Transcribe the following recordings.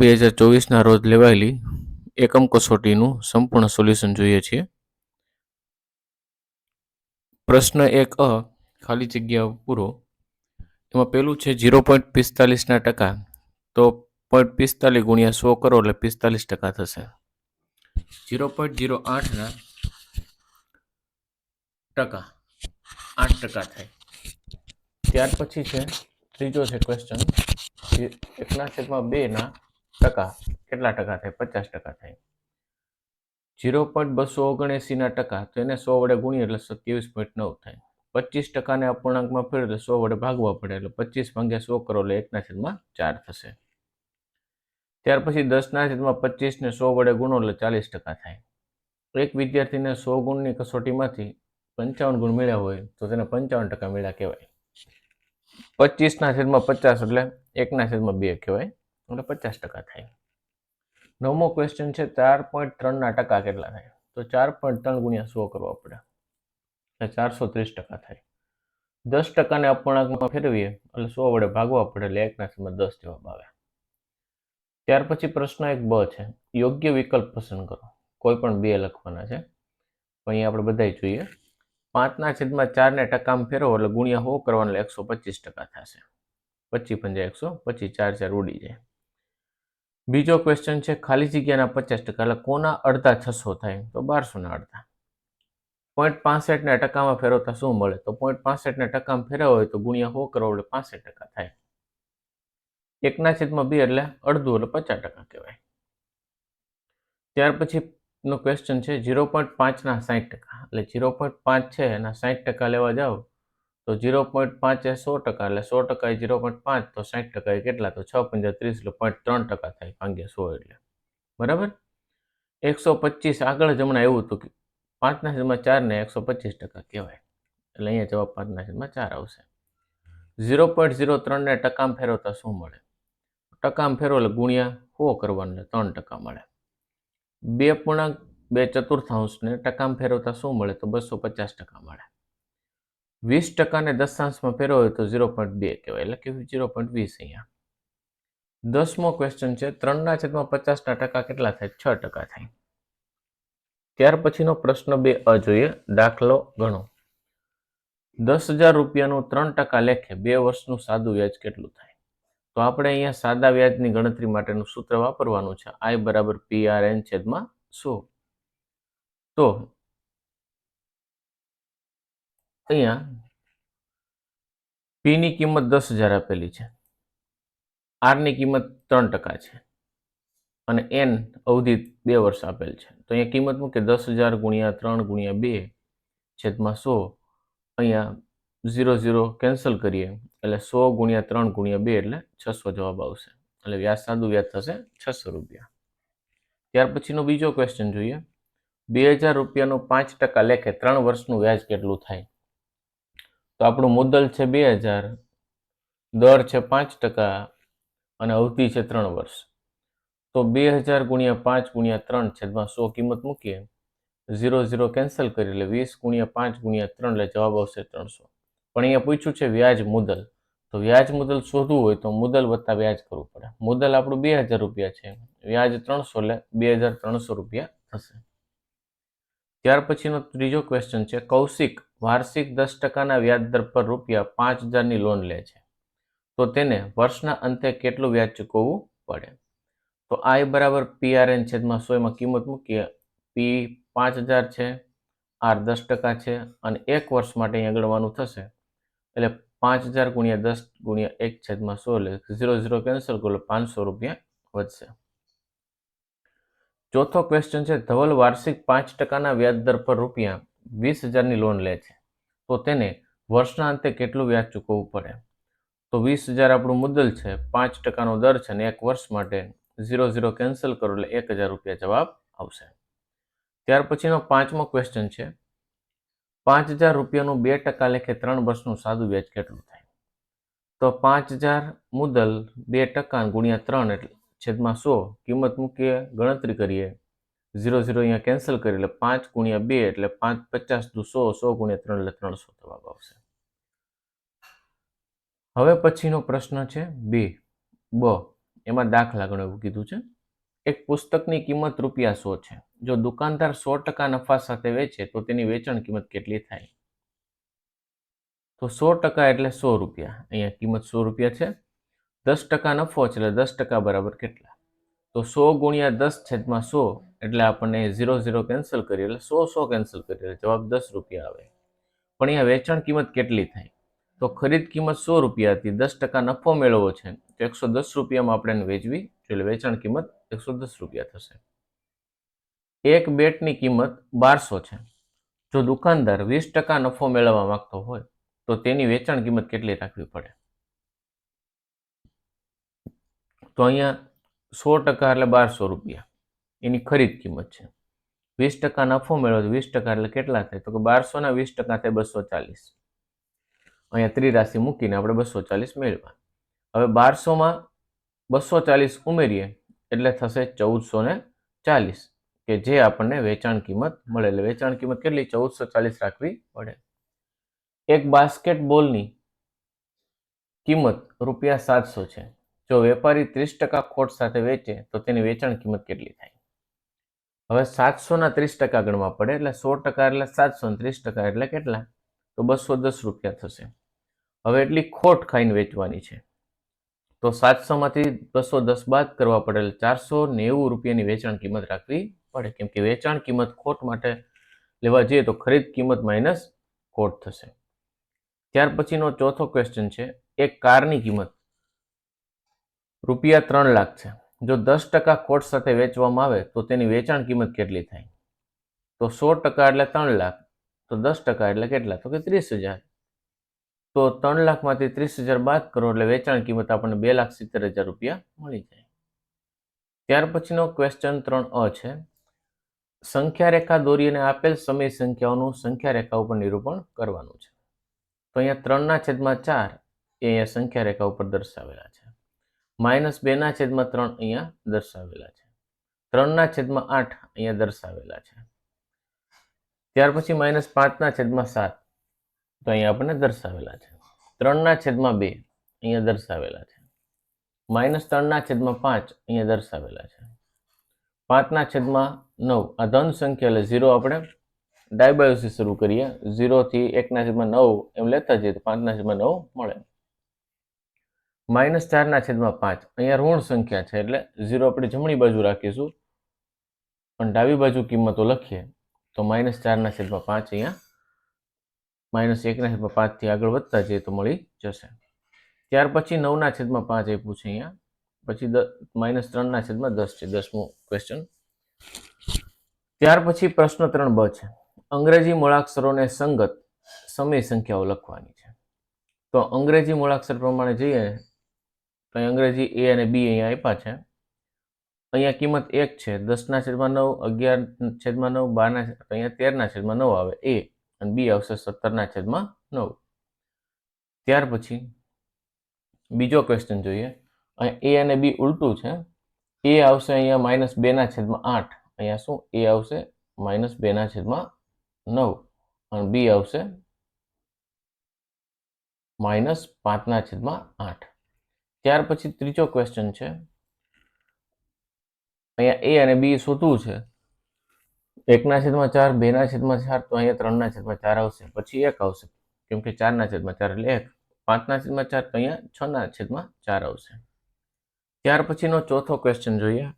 બે હજાર ચોવીસના રોજ લેવાયેલી એકમ કસોટીનું સંપૂર્ણ સોલ્યુશન જોઈએ છીએ. પ્રશ્ન એક અ, ખાલી જગ્યા પૂરો. એમાં પહેલું છે ઝીરો પોઈન્ટ પિસ્તાલીસના ટકા. તો પોઈન્ટ પિસ્તાલીસ ગુણ્યા સો કરો એટલે પિસ્તાલીસ ટકા થશે. ઝીરો પોઈન્ટ ઝીરો આઠના ટકા. આઠ ટકા થાય. ત્યાર પછી છે ત્રીજો છે ક્વેશ્ચન. એકના છેદમાં બેના ટકા, કેટલા ટકા થાય? પચાસ ટકા થાય. ઝીરો પોઈન્ટ બસો ઓગણએંસીના ટકા, તો એને સો વડે ગુણીએ એટલે સત્યાવીસ પોઈન્ટ નવ થાય. પચીસ ટકાને અપૂર્ણાંકમાં ફેરવે એટલે સો વડે ભાગવા પડે એટલે પચીસ ભાગ્યા સો કરો એટલે એકના છેદમાં ચાર થશે. ત્યાર પછી દસના છેદમાં પચીસને સો વડે ગુણો એટલે ચાલીસ ટકા થાય. એક વિદ્યાર્થીને સો ગુણની કસોટીમાંથી પંચાવન ગુણ મળ્યા હોય તો તેને પંચાવન ટકા મળ્યા કહેવાય. પચીસના છેદમાં પચાસ એટલે એકના છેદમાં બે કહેવાય. એટલે પચાસ ટકા થાય. નવમો ક્વેશ્ચન છે, ચાર પોઈન્ટ ત્રણના ટકા કેટલા થાય? તો ચાર પોઈન્ટ ત્રણ ગુણ્યા સો કરવા પડે. એટલે ચારસો ત્રીસ ટકા થાય. દસ ટકાને અપૂર્ણાંકમાં ફેરવીએ, એટલે સો વડે ભાગવા પડે, એટલે એકના સમય દસ જવાબ આવે. ત્યાર પછી પ્રશ્ન એક બ છે. યોગ્ય વિકલ્પ પસંદ કરો. કોઈ પણ બે લખવાના છે. અહીંયા આપણે બધાય જોઈએ. પાંચના છેદમાં ચારને ટકામાં ફેરવો, એટલે ગુણ્યા હો કરવાનું એકસો પચીસ ટકા થશે. પચીસ પંજા એકસો, પચીસ ચાર ચાર ઉડી જાય. બીજો ક્વેશ્ચન છે, ખાલી જગ્યાના પચાસ ટકા, એટલે કોના અડધા છસો થાય? તો બારસોના અડધા. પોઈન્ટ પાસઠને ટકામાં ફેરવતા શું મળે? તો પોઈન્ટ પાસઠને ટકામાં ફેરવ્યો હોય તો ગુણ્યા હો કરો એટલે પાસઠ ટકા થાય. એકના છેદમાં બે એટલે અડધું એટલે પચાસ ટકા કહેવાય. ત્યાર પછીનો ક્વેશ્ચન છે ઝીરો પોઈન્ટ પાંચના સાઠ ટકા. એટલે ઝીરો પોઈન્ટ પાંચ છે, એના સાઠ ટકા લેવા જાઓ. તો ઝીરો પોઈન્ટ પાંચ એ સો ટકા એટલે સો ટકા ઝીરો પોઈન્ટ પાંચ તો સાઠ ટકા એ કેટલા? તો છ પંજા ત્રીસ એટલે પોઈન્ટ ત્રણ ટકા થાય ભાગ્યા સો એટલે. બરાબર? એકસો પચીસ આગળ જમણા એવું હતું કે પાંચના છેદમાં ચાર ને એકસો પચીસ ટકા કહેવાય. એટલે અહીંયા જવાબ પાંચના છેદમાં ચાર આવશે. ઝીરો પોઈન્ટ ઝીરો ત્રણને ટકામ ફેરવતા શું મળે? ટકામ ફેરવો એટલે ગુણ્યા હો કરવાનું એટલે ત્રણ ટકા મળે. બે પૂર્ણાંક બે ચતુર્થાંશને ટકામ ફેરવતા શું મળે? તો બસો પચાસ ટકા મળે. વીસ ટકાને દશાંશમાં ફેરવો તો ઝીરો પોઈન્ટ બે કહેવાય. એટલે કે ઝીરો પોઈન્ટ વીસ અહીંયા. દસમો ક્વેશ્ચન છે, ત્રણના છેદમાં પચાસના ટકા કેટલા થાય? છ ટકા થાય. ત્યાર પછીનો પ્રશ્ન બે અ જોઈએ, દાખલો ગણો. દસ હજાર રૂપિયાનું ત્રણ ટકા લેખે બે વર્ષનું સાદું વ્યાજ કેટલું થાય? તો આપણે અહીંયા સાદા વ્યાજની ગણતરી માટેનું સૂત્ર વાપરવાનું છે. આઈ બરાબર પી આર એન છેદમાં સો. તો અહીંયા પીની કિંમત દસ હજાર આપેલી છે. આરની કિંમત ત્રણ ટકા છે. અને એન અવધિ બે વર્ષ આપેલ છે. તો અહીંયા કિંમત મૂકે દસ હજાર ગુણ્યા ત્રણ ગુણ્યા બે છેદમાં સો. અહીંયા ઝીરો ઝીરો કેન્સલ કરીએ એટલે સો ગુણ્યા ત્રણ ગુણ્યા બે એટલે છસો જવાબ આવશે. એટલે વ્યાજ સાદું વ્યાજ થશે છસો રૂપિયા. ત્યાર પછીનો બીજો ક્વેશ્ચન જોઈએ. બે હજાર રૂપિયાનું પાંચ ટકા લેખે ત્રણ વર્ષનું વ્યાજ કેટલું થાય? તો આપણું મુદ્દલ છે બે હજાર. દર છે પાંચ ટકા અને અવધિ છે ત્રણ વર્ષ. તો બે હજાર ગુણ્યા પાંચ ગુણ્યા ત્રણ છેદમાં સો કિંમત મૂકીએ. ઝીરો ઝીરો કેન્સલ કરી એટલે વીસ ગુણ્યા પાંચ ગુણ્યા ત્રણ એટલે જવાબ આવશે ત્રણસો. પણ અહીંયા પૂછ્યું છે વ્યાજ મુદલ તો વ્યાજ મુદલ શોધવું હોય તો મુદલ વત્તા વ્યાજ કરવું પડે. મુદલ આપણું બે હજાર રૂપિયા છે. વ્યાજ ત્રણસો એટલે બે હજાર ત્રણસો રૂપિયા થશે. ત્યાર પછીનો ત્રીજો ક્વેશ્ચન છે, કૌશિક વાર્ષિક દસ ટકાના વ્યાજ દર પર રૂપિયા પાંચ હજારની લોન લે છે. તો તેને વર્ષના અંતે કેટલું વ્યાજ ચૂકવવું પડે? તો આઈ બરાબર પી આર એન છેદમાં સો એમાં કિંમત મૂકીએ. પી પાંચ હજાર છે આર દસ ટકા છે અને એક વર્ષ માટે અહીંયા ગણવાનું થશે. એટલે પાંચ હજાર ગુણ્યા દસ ગુણ્યા એક છેદમાં સો એટલે ઝીરો ઝીરો કેન્સલ કરો પાંચસો રૂપિયા વધશે. ચોથો ક્વેશ્ચન છે, ધવલ વાર્ષિક પાંચ ટકાના વ્યાજ દર પર રૂપિયા વીસ હજારની લોન લે છે. તો તેને વર્ષના અંતે કેટલું વ્યાજ ચૂકવવું પડે? તો વીસ હજાર આપણું મુદ્દલ છે, પાંચ ટકાનો દર છે અને એક વર્ષ માટે ઝીરો ઝીરો કેન્સલ કરો એટલે એક હજાર રૂપિયા જવાબ આવશે. ત્યાર પછીનો પાંચમો ક્વેશ્ચન છે, પાંચ હજાર રૂપિયાનું બે ટકા લેખે ત્રણ વર્ષનું સાદું વ્યાજ કેટલું થાય? તો પાંચ હજાર મુદ્દલ બે ટકા ગુણ્યા ત્રણ એટલે છેદમાં સો કિંમત મૂકીએ, ગણતરી કરીએ. ઝીરો ઝીરો અહીંયા કેન્સલ કરી એટલે પાંચ ગુણ્યા બે એટલે પાંચ પચાસ દુ સો સો ગુણ્યા ત્રણ એટલે ત્રણસો જવાબ આવશે. હવે પછીનો પ્રશ્ન છે બે બ. એમાં દાખલા ગણો એવું કીધું છે. એક પુસ્તકની કિંમત રૂપિયા સો છે. જો દુકાનદાર સો ટકા નફા સાથે વેચે, તો તેની વેચાણ કિંમત કેટલી થાય? તો સો ટકા એટલે સો રૂપિયા. અહીંયા કિંમત સો રૂપિયા છે. દસ ટકા નફો છે એટલે દસ ટકા બરાબર કેટલા? તો સો ગુણ્યા દસ છેદમાં સો એટલે આપણને ઝીરો ઝીરો કેન્સલ કરીએ એટલે સો સો કેન્સલ કરીએ એટલે જવાબ દસ રૂપિયા આવે. પણ અહીંયા વેચાણ કિંમત કેટલી થાય તો ખરીદ કિંમત સો રૂપિયા હતી, દસ ટકા નફો મેળવવો છે. તો એકસો દસ રૂપિયામાં આપણે એને વેચવી એટલે વેચાણ કિંમત એકસો દસ રૂપિયા થશે. એક બેટની કિંમત બારસો છે. જો દુકાનદાર વીસ ટકા નફો મેળવવા માંગતો હોય, તો તેની વેચાણ કિંમત કેટલી રાખવી પડે? તો અહીંયા સો ટકા એટલે બારસો રૂપિયા. એની ખરીદ કિંમત છે. વીસ ટકા નફો મેળવો વીસ ટકા એટલે કેટલા થાય? તો કે બારસોના વીસ ટકા થાય બસો ચાલીસ. અહીંયા ત્રિરાશિ મૂકીને આપણે બસો ચાલીસ મેળવા હવે બારસોમાં બસો ચાલીસ ઉમેરીએ એટલે થશે ચૌદસો ને ચાલીસ, કે જે આપણને વેચાણ કિંમત મળે. એટલે વેચાણ કિંમત કેટલી? ચૌદસો ચાલીસ રાખવી પડે. એક બાસ્કેટબોલની કિંમત રૂપિયા સાતસો છે. જો વેપારી ત્રીસ ટકા ખોટ સાથે વેચે, તો તેની વેચાણ કિંમત કેટલી થાય? હવે સાતસોના ત્રીસ ટકા ગણવા પડે, એટલે સો ટકા એટલે સાતસો ત્રીસ ટકા એટલે કેટલા? તો બસો દસ રૂપિયા થશે. હવે એટલી ખોટ ખાઈને વેચવાની છે. તો સાતસોમાંથી બસો દસ બાદ કરવા પડે, એટલે ચારસો નેવું રૂપિયાની વેચાણ કિંમત રાખવી પડે. કેમ કે વેચાણ કિંમત ખોટ માટે લેવા જઈએ તો ખરીદ કિંમત માઇનસ ખોટ થશે. ત્યાર પછીનો ચોથો ક્વેશ્ચન છે, એક કારની કિંમત રૂપિયા ત્રણ લાખ છે. જો દસ ટકા ખોટ સાથે વેચવામાં આવે, તો તેની વેચાણ કિંમત કેટલી થાય? તો સો ટકા એટલે ત્રણ લાખ, તો દસ ટકા એટલે કેટલા? તો કે ત્રીસ હજાર. તો ત્રણ લાખમાંથી ત્રીસ હજાર બાદ કરો એટલે વેચાણ કિંમત આપણને બે લાખ સિત્તેર હજાર રૂપિયા મળી જાય. ત્યાર પછીનો ક્વેશ્ચન ત્રણ અ છે. સંખ્યા રેખા દોરીને આપેલ સમય સંખ્યાઓનું સંખ્યા રેખા ઉપર નિરૂપણ કરવાનું છે. તો અહીંયા ત્રણના છેદમાં ચાર એ અહીંયા સંખ્યા રેખા ઉપર દર્શાવેલા છે. માઇનસ બેના છેદમાં ત્રણ અહીંયા દર્શાવેલા છે. ત્રણના છેદમાં આઠ અહીંયા દર્શાવેલા છે. ત્યાર પછી માઇનસ પાંચના છેદમાં સાત તો અહીંયા આપણને દર્શાવેલા છે. ત્રણના છેદમાં બે અહીંયા દર્શાવેલા છે. માઇનસ ત્રણના છેદમાં પાંચ અહીંયા દર્શાવેલા છે. પાંચના છેદમાં નવ આ ધન સંખ્યા એટલે ઝીરો આપણે ડાયબાયોસી શરૂ કરીએ. ઝીરોથી એકના છેદમાં નવ એમ લેતા જઈએ તો પાંચના છેદમાં નવ મળે. માઇનસ ચારના છેદમાં પાંચ. અહીંયા ઋણ સંખ્યા છે એટલે ઝીરો આપણે જમણી બાજુ રાખીશું. પણ ડાબી બાજુ કિંમતો લખીએ. તો માઇનસ ચારના છેદમાં પાંચ અહીંયા. માઇનસ એકના છેદમાં પાંચથી આગળ વધતા જઈએ તો મળી જશે. ત્યાર પછી નવના છેદમાં પાંચ આપ્યું છે અહીંયા. પછી માઇનસ ત્રણના છેદમાં દસ છે. દસમું ક્વેશ્ચન ત્યાર પછી પ્રશ્ન ત્રણ બ છે. અંગ્રેજી મૂળાક્ષરોને સંગત સમય સંખ્યાઓ લખવાની છે. તો અંગ્રેજી મૂળાક્ષર પ્રમાણે જઈએ તો અંગ્રેજી એ અને બી અહીંયા આપ્યા છે. અહીંયા કિંમત એક છે દસના છેદમાં નવ, અગિયાર છેદમાં નવ બારના અહીંયા તેરના છેદમાં નવ આવે, એ અને બી આવશે સત્તરના છેદમાં નવ. ત્યાર પછી બીજો ક્વેશ્ચન જોઈએ. અહીંયા એ અને બી ઉલટું છે. એ આવશે અહીંયા માઇનસ બેના છેદમાં આઠ. અહીંયા શું? એ આવશે માઇનસ બેના છેદમાં નવ. અને બી આવશે માઇનસ પાંચના છેદમાં આઠ. ત્યાર પછી ત્રીજો ક્વેશ્ચન છે. અહીંયા એ અને બી શોધવું છે. એકના છેદમાં ચાર, બેના છેદમાં ચાર, તો અહીંયા ત્રણના છેદમાં ચાર આવશે. પછી એક આવશે, કેમ કે ચારના છેદમાં ચાર એટલે એક. પાંચના છેદમાં ચાર, તો અહીંયા છના છેદમાં ચાર આવશે. ત્યાર પછીનો ચોથો ક્વેશ્ચન જોઈએ.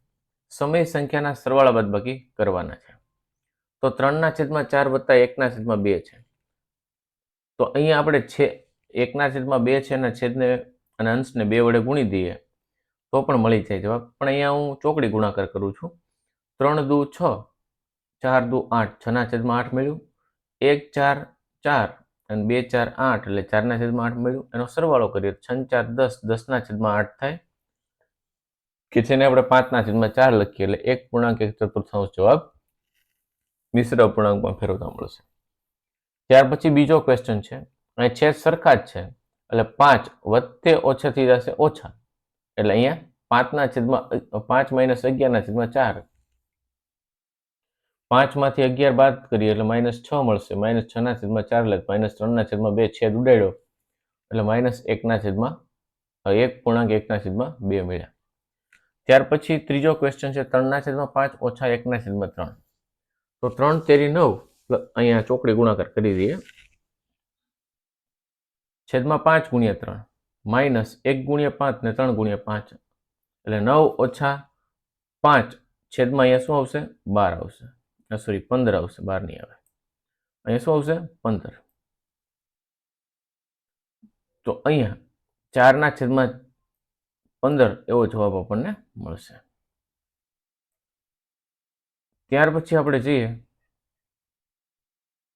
સમય સંખ્યાના સરવાળા બાદબાકી કરવાના છે. તો ત્રણના છેદમાં ચાર વત્તા એકના છેદમાં બે છે. તો અહીંયા આપણે છે, એકના છેદમાં બે છે અને છેદને અને અંશને બે વડે ગુણી દઈએ, તો પણ મળી જાય જવાબ. પણ અહીંયા હું ચોકડી ગુણાકાર કરું છું. ત્રણ દુ છ, ચાર દુ આઠ. છના છેદમાં આઠ મળ્યું. એક ચાર ચાર અને બે ચાર આઠ એટલે ચારના છેદમાં આઠ મળ્યું. એનો સરવાળો કરીએ છન ચાર દસ, દસના છેદમાં આઠ થાય. કે જેને આપણે પાંચના છેદમાં ચાર લખીએ એટલે એક પૂર્ણાંક એક ચતુર્થાંશ જવાબ મિશ્ર અપૂર્ણાંકમાં ફેરવતા મળશે. ત્યાર પછી બીજો ક્વેશ્ચન છે. અહીં છેદ સરખા જ છે. એટલે પાંચ વધતે ઓછા થઈ જશે ઓછા. એટલે અહીંયા પાંચના છેદમાં પાંચ માઇનસ અગિયારના છેદમાં ચાર. પાંચમાંથી અગિયાર બાદ કરીએ એટલે માઇનસ છ મળશે. માઇનસ છના છેદમાં ચાર એટલે માઇનસ ત્રણના છેદમાં બે છેદ ઉડાડ્યો. એટલે માઇનસ એકના છેદમાં એક પૂર્ણાંક એકના છેદમાં બે મળ્યા. ત્યાર પછી ત્રીજો ક્વેશ્ચન છે, ત્રણના છેદમાં પાંચ ઓછા એકના છેદમાં ત્રણ. તો ત્રણ તેરી નવ પ્લ- અહીંયા ચોકડી ગુણાકાર કરી દઈએ. છેદમાં પાંચ ગુણ્યા ત્રણ. માઇનસ એક ગુણ્યા પાંચ ને ત્રણ ગુણ્યા પાંચ. એટલે નવ ઓછા પાંચ છેદમાં અહીંયા શું આવશે? બાર આવશે. સોરી પંદર આવશે. બાર નહીં આવે. અહીંયા શું આવશે? પંદર. તો અહીંયા ચારના છેદમાં પંદર એવો જવાબ આપણને મળશે. ત્યાર પછી આપણે જઈએ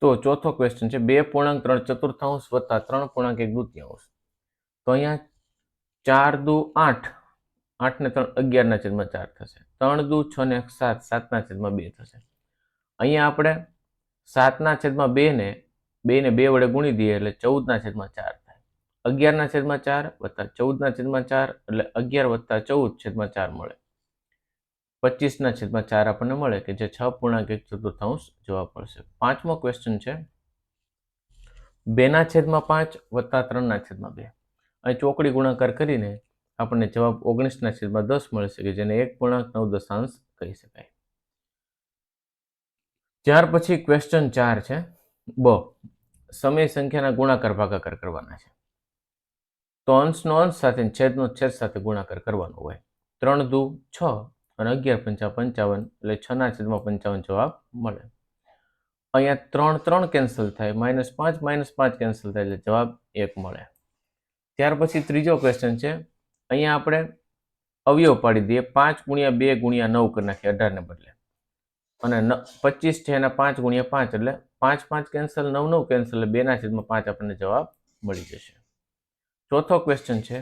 તો ચોથો ક્વેશ્ચન છે, બે પૂર્ણાંક ત્રણ ચતુર્થાંશ વત્તા ત્રણ પૂર્ણાંક એક દૂતીયાંશ તો અહીંયા ચાર દુ આઠ આઠ ને ત્રણ અગિયારના છેદમાં ચાર થશે. ત્રણ દુ છ ને સાત સાતના છેદમાં બે થશે. અહીંયા આપણે સાતના છેદમાં બે ને બે ને બે વડે ગુણી દઈએ એટલે ચૌદના છેદમાં ચાર થાય. અગિયારના છેદમાં ચાર વત્તા ચૌદના છેદમાં ચાર એટલે અગિયાર વત્તા ચૌદ છેદમાં ચાર મળે. પચીસના છેદમાં ચાર આપણને મળે કે જે છ પૂર્ણાંક એક ચતુર્થાંશ જવાબ મળશે. પાંચમો ક્વેશ્ચન છે, બેના છેદમાં પાંચ વત્તા ત્રણના છેદમાં બે. અહીં ચોકડી ગુણાકાર કરીને આપણને જવાબ ઓગણીસના છેદમાં દસ મળશે કે જેને એક પૂર્ણાંક નવ દશાંશ કહી શકાય. ત્યાર પછી ક્વેશ્ચન ચાર છે, બ, સમય સંખ્યાના ગુણાકાર ભાગાકાર કરવાના છે. તો અંશનો અંશ સાથે છેદનો છેદ સાથે ગુણાકાર કરવાનો હોય. ત્રણ દુ છ અને અગિયાર પંચા પંચાવન એટલે છના છેદમાં પંચાવન જવાબ મળે. અહીંયા ત્રણ ત્રણ કેન્સલ થાય માઇનસ પાંચ માઇનસ પાંચ કેન્સલ થાય એટલે જવાબ એક મળે. ત્યાર પછી ત્રીજો ક્વેશ્ચન છે, અહીંયા આપણે અવયવ પાડી દઈએ, પાંચ ગુણ્યા બે ગુણ્યા નવ કરી નાખીએ અઢારને બદલે. અને ન, પચીસ છે એના પાંચ ગુણ્યા પાંચ એટલે પાંચ પાંચ કેન્સલ નવ નવ કેન્સલ એટલે બેના છેદમાં પાંચ આપણને જવાબ મળી જશે. ચોથો ક્વેશ્ચન છે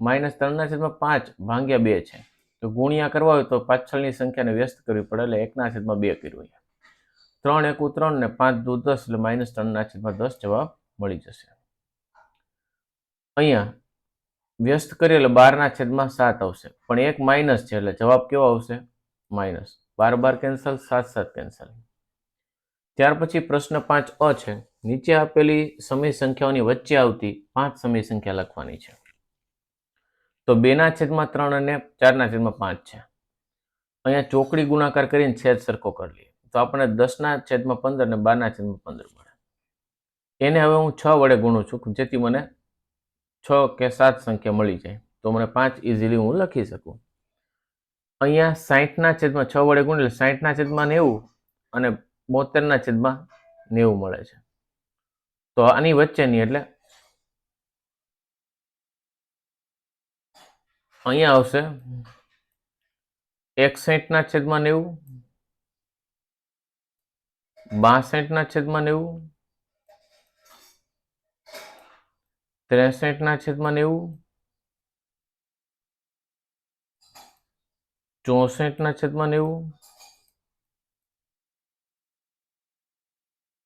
માઇનસ ત્રણના છેદમાં પાંચ ભાંગ્યા બે છે. તો ગુણ્યા કરવા હોય તો પાછળની સંખ્યાને વ્યસ્ત કરવી પડે એટલે એકના છેદમાં બે કર્યું અહીંયા. ત્રણ એકુ ત્રણ ને પાંચ દુ દસ એટલે માઇનસ ત્રણના છેદમાં દસ જવાબ મળી જશે. અહીંયા વ્યસ્ત કરીએ એટલે બારના છેદમાં સાત આવશે. પણ એક માઇનસ છે એટલે જવાબ કેવો આવશે? માઇનસ. બાર બાર કેન્સલ, સાત સાત કેન્સલ. ત્યાર પછી પ્રશ્ન પાંચ અ છે. નીચે આપેલી સમય સંખ્યાઓની વચ્ચે આવતી પાંચ સમય સંખ્યા લખવાની છે. તો બેના છેદમાં ત્રણ અને ચારના છેદમાં પાંચ છે. અહીંયા ચોકડી ગુણાકાર કરીને છેદ સરખો કરી લઈએ. તો આપણને દસના છેદમાં પંદર અને બારના છેદમાં પંદર મળે. એને હવે હું છ વડે ગુણું છું, જેથી મને છ કે સાત સંખ્યા મળી જાય. તો મને પાંચ ઇઝીલી હું લખી શકું. અહીંયા સાહીઠના છેદમાં છ વડે ગુણ એટલે સાહીઠના છેદમાં નેવું અને બોતેરના છેદમાં નેવું મળે છે. તો આની વચ્ચેની એટલે અહીંયા આવશે. એકસઠના છેદમાં નેવું. બાસઠના છેદમાં નેવું. ત્રેસઠના છેદમાં નેવું. ચોસઠના છેદમાં નેવું.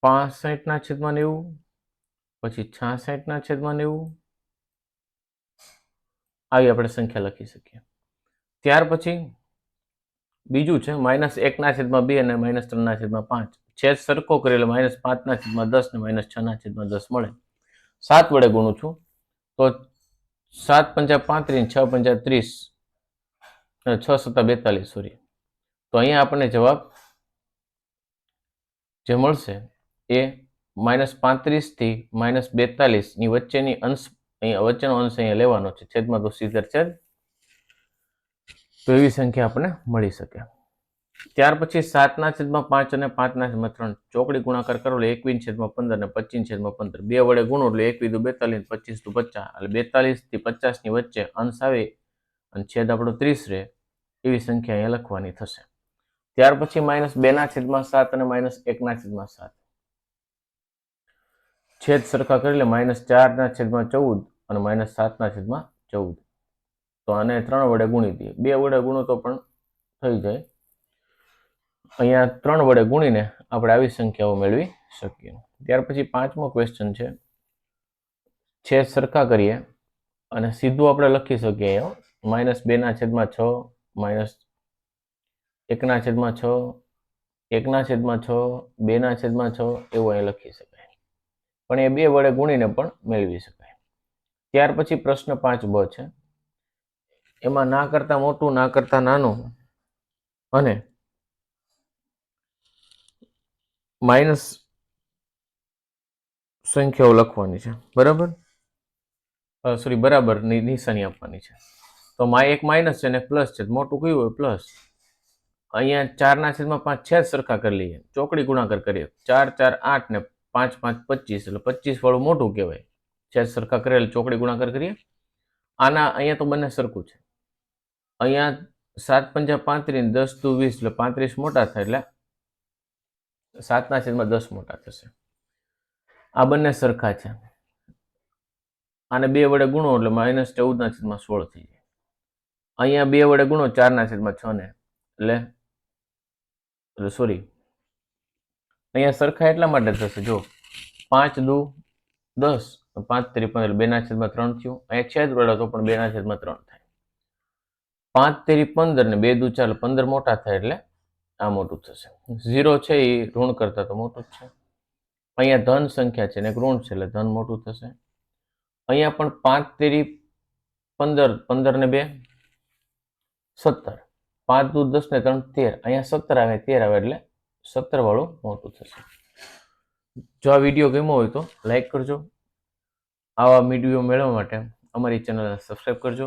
પાસઠના છેદમાં નેવું. પછી છાસઠના છેદમાં નેવું. આવી આપણે સંખ્યા લખી શકીએ. ત્યાર પછી બીજું છે માઇનસ એકના છેદમાં બે અને માઇનસ ત્રણના છેદમાં પાંચ. છેદ સરખો કરેલો માઇનસ પાંચના છેદમાં દસ ને માઇનસ છના છેદમાં દસ મળે. સાત વડે ગુણું છું. તો સાત પંચા પાંત્રીસ છ પંચા ત્રીસ અને છ સત્તા બેતાલીસ સોરી તો અહીંયા આપણને જવાબ જે મળશે એ માઇનસ પાંત્રીસથી માઇનસ બેતાલીસની વચ્ચેની અંશ અહીંયા વચ્ચેનો અંશ અહીંયા લેવાનો છે. છેદમાં તો સીધર છેદ તો એવી સંખ્યા આપણને મળી શકે. ત્યાર પછી સાતના છેદમાં પાંચ અને પાંચના છેદમાં ત્રણ. ચોકડી ગુણાકાર કરો એટલે એકવીસ છેદમાં પંદર અને પચીસ છેદમાં પંદર. બે વડે ગુણો એટલે એકવી દુ બેતાલીસ પચીસ દુ પચાસ. એટલે બેતાલીસથી પચાસની વચ્ચે અંશ આવે અને છેદ આપણો ત્રીસ રહે. એવી સંખ્યા અહીંયા લખવાની થશે. ત્યાર પછી માઇનસ બેના છેદમાં સાત અને માઇનસ એકના છેદમાં સાત. છેદ સરખા કરી લે, માઇનસ ચારના છેદમાં ચૌદ. અને માઇનસ સાતના છેદમાં ચૌદ. તો આને ત્રણ વડે ગુણી દઈએ. બે વડે ગુણો તો પણ થઈ જાય. અહીંયા ત્રણ વડે ગુણીને આપણે આવી સંખ્યાઓ મેળવી શકીએ. ત્યાર પછી પાંચમો ક્વેશ્ચન છે. છેદ સરખા કરીએ અને સીધું આપણે લખી શકીએ માઇનસ બેના છેદમાં છ માઇનસ એકના છેદમાં છ એકના છેદમાં છ બેના છેદમાં છ, એવું અહીં લખી શકાય. પણ એ બે વડે ગુણીને પણ મેળવી શકાય. ત્યાર પછી પ્રશ્ન પાંચ બ છે. એમાં ના કરતા મોટું, ના કરતા નાનું અને માઇનસ સંખ્યાઓ લખવાની છે. બરાબર? સોરી બરાબર નિશાની આપવાની છે. તો માં એક માઇનસ છે ને પ્લસ છે. મોટું કયું હોય? પ્લસ. અહીંયા ચારના છેદમાં પાંચ છે, સરખા કરી લઈએ. ચોકડી ગુણાકાર કરીએ. ચાર ચાર, આઠ ને પાંચ પાંચ, પચીસ. એટલે પચીસ વાળું મોટું કહેવાય. છે સરખા કરેલ ચોકડી ગુણાકાર કરીએ, આના અહીંયા તો બંને સરખું છે. અહીંયા સાત પંજા પાંત્રીસ દસ દુ વીસ, એટલે પાંત્રીસ મોટા થાય એટલે સાતના છેદમાં દસ મોટા થશે. આ બંને સરખા છે. આને બે વડે ગુણો એટલે માઇનસ ચૌદના છેદમાં સોળ થઈ જાય. અહીંયા બે વડે ગુણો ચારના છેદમાં છ ને, એટલે એટલે સોરી. અહીંયા સરખા એટલા માટે થશે. જો પાંચ દુ દસ પાંચ તેરી એટલે બેના છેદમાં ત્રણ થયું. અહીંયા છેદ વડે તો પણ બેના છેદમાં ત્રણ થાય. પાંચ તેરી પંદર ને બે દુ ચાર પંદર મોટા થાય એટલે આ મોટું થશે. ઝીરો છે એ ઋણ કરતા તો મોટું જ છે. અહીંયા ધન સંખ્યા છે ને ઋણ છે એટલે ધન મોટું થશે. અહીંયા પણ પાંચ તેરી પંદર પંદર ને બે, સત્તર. પાંચ દુ દસ ને ત્રણ તેર. અહીંયા સત્તર આવે, તેર આવે એટલે સત્તર વાળું મોટું થશે. જો આ વીડિયો ગમ્યો હોય તો લાઈક કરજો. આવા વીડિયો મેળવવા માટે અમારી ચેનલને સબસ્ક્રાઈબ કરજો.